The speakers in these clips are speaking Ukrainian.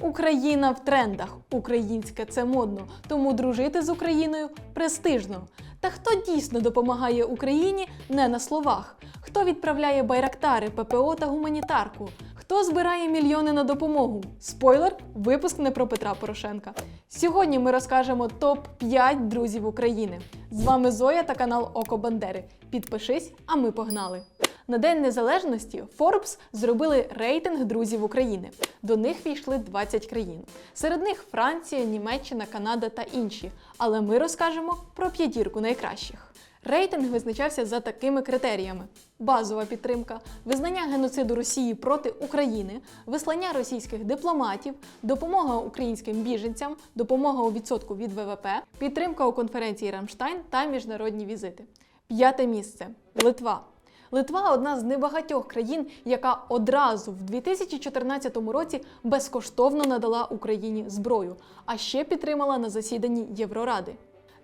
Україна в трендах. Українське це модно, тому дружити з Україною престижно. Та хто дійсно допомагає Україні не на словах? Хто відправляє байрактари, ППО та гуманітарку? Хто збирає мільйони на допомогу? Спойлер, випуск не про Петра Порошенка. Сьогодні ми розкажемо топ 5 друзів України. З вами Зоя та канал Око Бандери. Підпишись, а ми погнали. На День Незалежності Forbes зробили рейтинг друзів України. До них війшли 20 країн. Серед них Франція, Німеччина, Канада та інші. Але ми розкажемо про п'ятірку найкращих. Рейтинг визначався за такими критеріями: базова підтримка, визнання геноциду Росії проти України, вислання російських дипломатів, допомога українським біженцям, допомога у відсотку від ВВП, підтримка у конференції Рамштайн та міжнародні візити. П'яте місце Литва. Литва одна з небагатьох країн, яка одразу в 2014 році безкоштовно надала Україні зброю, а ще підтримала на засіданні Євроради.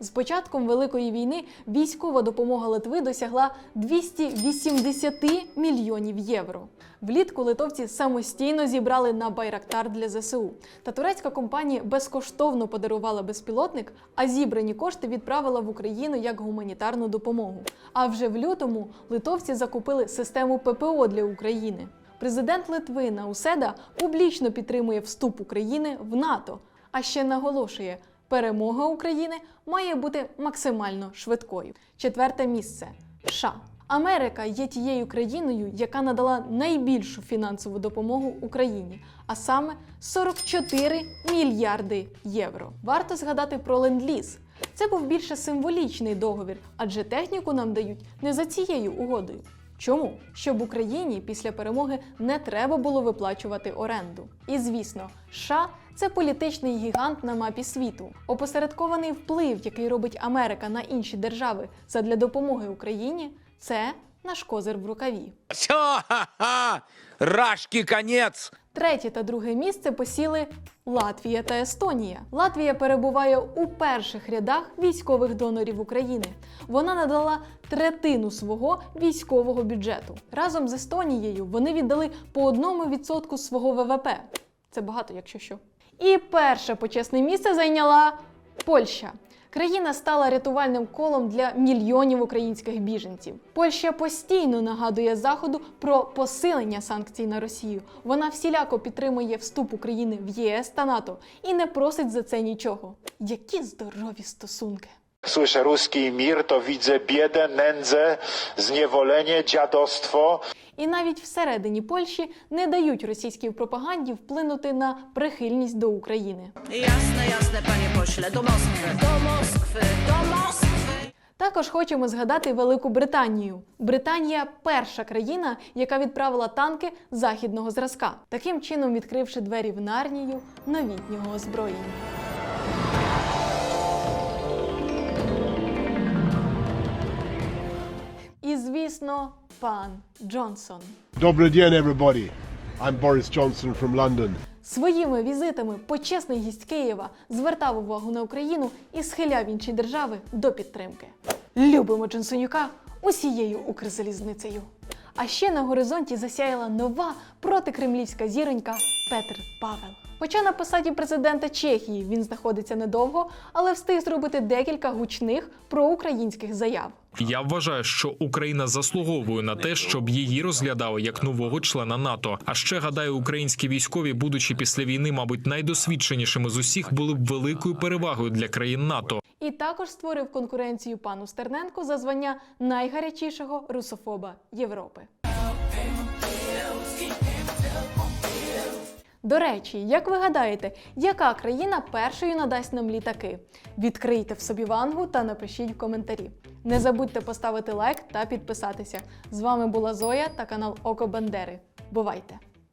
З початком Великої війни військова допомога Литви досягла 280 мільйонів євро. Влітку литовці самостійно зібрали на байрактар для ЗСУ. Та турецька компанія безкоштовно подарувала безпілотник, а зібрані кошти відправила в Україну як гуманітарну допомогу. А вже в лютому литовці закупили систему ППО для України. Президент Литви Науседа публічно підтримує вступ України в НАТО, а ще наголошує, перемога України має бути максимально швидкою. Четверте місце США. Америка є тією країною, яка надала найбільшу фінансову допомогу Україні, а саме 44 мільярди євро. Варто згадати про ленд-ліз. Це був більше символічний договір, адже техніку нам дають не за цією угодою. Чому? Щоб Україні після перемоги не треба було виплачувати оренду. І звісно, США – це політичний гігант на мапі світу. Опосередкований вплив, який робить Америка на інші держави задля допомоги Україні, це наш козир в рукаві. Все! Рашки конец! Третє та друге місце посіли Латвія та Естонія. Латвія перебуває у перших рядах військових донорів України. Вона надала третину свого військового бюджету. Разом з Естонією вони віддали по одному відсотку свого ВВП. Це багато, якщо що. І перше почесне місце зайняла Польща. Країна стала рятувальним колом для мільйонів українських біженців. Польща постійно нагадує Заходу про посилення санкцій на Росію. Вона всіляко підтримує вступ України в ЄС та НАТО і не просить за це нічого. Які здорові стосунки! Słyszę ruski mir, to widzę biedę, nędzę, zniewolenie, dziadostwo. І навіть всередині Польщі не дають російській пропаганді вплинути на прихильність до України. Jasne, jasne, panie pośle, do Moskwy, do Moskwy, do Moskwy. Також хочемо згадати Велику Британію. Британія перша країна, яка відправила танки західного зразка, таким чином відкривши двері в нарнію новітнього озброєння. Звісно, пан Джонсон. Добрый день, everybody. I'm Boris Johnson from London. Своїми візитами почесний гість Києва звертав увагу на Україну і схиляв інші держави до підтримки. Любимо Джонсонюка усією Укрзалізницею. А ще на горизонті засяяла нова протикремлівська зіронька Петр Павел. Хоча на посаді президента Чехії він знаходиться недовго, але встиг зробити декілька гучних проукраїнських заяв. Я вважаю, що Україна заслуговує на те, щоб її розглядали як нового члена НАТО. А ще гадаю, українські військові, будучи після війни, мабуть, найдосвідченішими з усіх, були б великою перевагою для країн НАТО. І також створив конкуренцію пану Стерненку за звання найгарячішого русофоба Європи. До речі, як ви гадаєте, яка країна першою надасть нам літаки? Відкрийте в собі вангу та напишіть в коментарі. Не забудьте поставити лайк та підписатися. З вами була Зоя та канал Око Бандери. Бувайте!